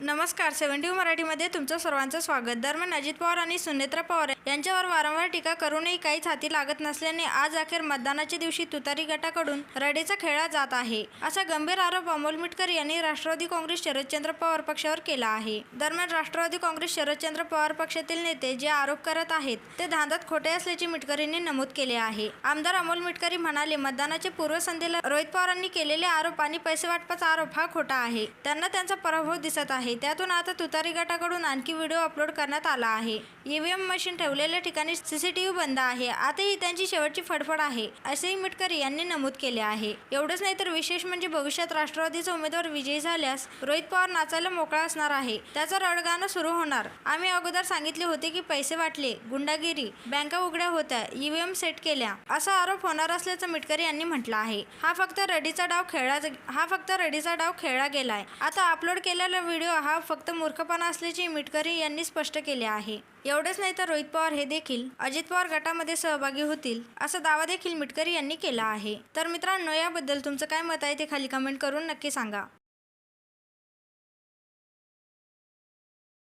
नमस्कार सेव्हन्टी मराठीमध्ये तुमचं सर्वांचं स्वागत. दरम्यान अजित पवार आणि सुनेत्रा पवार यांच्यावर वारंवार टीका करूनही काहीच हाती लागत नसल्याने आज अखेर मतदानाच्या दिवशी तुतारी गटाकडून रडेचा खेळला जात आहे. असा गंभीर आरोप अमोल मिटकर यांनी राष्ट्रवादी काँग्रेस शरदचंद्र पवार पक्षावर केला आहे. दरम्यान राष्ट्रवादी काँग्रेस शरदचंद्र पवार पक्षातील नेते जे आरोप करत आहेत ते धांदात खोटे असल्याचे मिटकर यांनी नमूद केले आहे. आमदार अमोल मिटकरी म्हणाले मतदानाच्या पूर्वसंध्येला रोहित पवारांनी केलेले आरोप आणि पैसे वाटपाचा आरोप हा खोटा आहे. त्यांना त्यांचा पराभव दिसत आहे. त्यातून आता तुतारी गटाकडून आणखी व्हिडिओ अपलोड करण्यात आला आहे. ईव्हीएम मशीन ठेवलेल्या ठिकाणी सीसीटीव्ही बंद आहे. आता ही त्यांची शेवटची फडफड आहे असेही मिटकरी यांनी नमूद केले आहे. एवढंच नाही तर विशेष म्हणजे भविष्यात राष्ट्रवादीचा उमेदवार विजयी झाल्यास रोहित पवार नाचायला मोकळा असणार आहे. त्याचं रडगाणं सुरू होणार. आम्ही अगोदर सांगितले होते की पैसे वाटले गुंडागिरी बँका उघड्या होत्या ईव्हीएम सेट केल्या. असा आरोप होणार असल्याचं मिटकरी यांनी म्हटलं आहे. हा फक्त रडीचा डाव खेळला हा फक्त रडीचा डाव खेळला गेलाय. आता अपलोड केलेला व्हिडिओ हा फक्त मूर्खपणा असल्याचे मिटकरी यांनी स्पष्ट केले आहे. एवढेच नाही तर रोहित पवार हे देखील अजित पवार गटामध्ये सहभागी होतील असा दावा देखील मिटकरी यांनी केला आहे. तर मित्रांनो याबद्दल तुमचं काय मत आहे ते खाली कमेंट करून नक्की सांगा.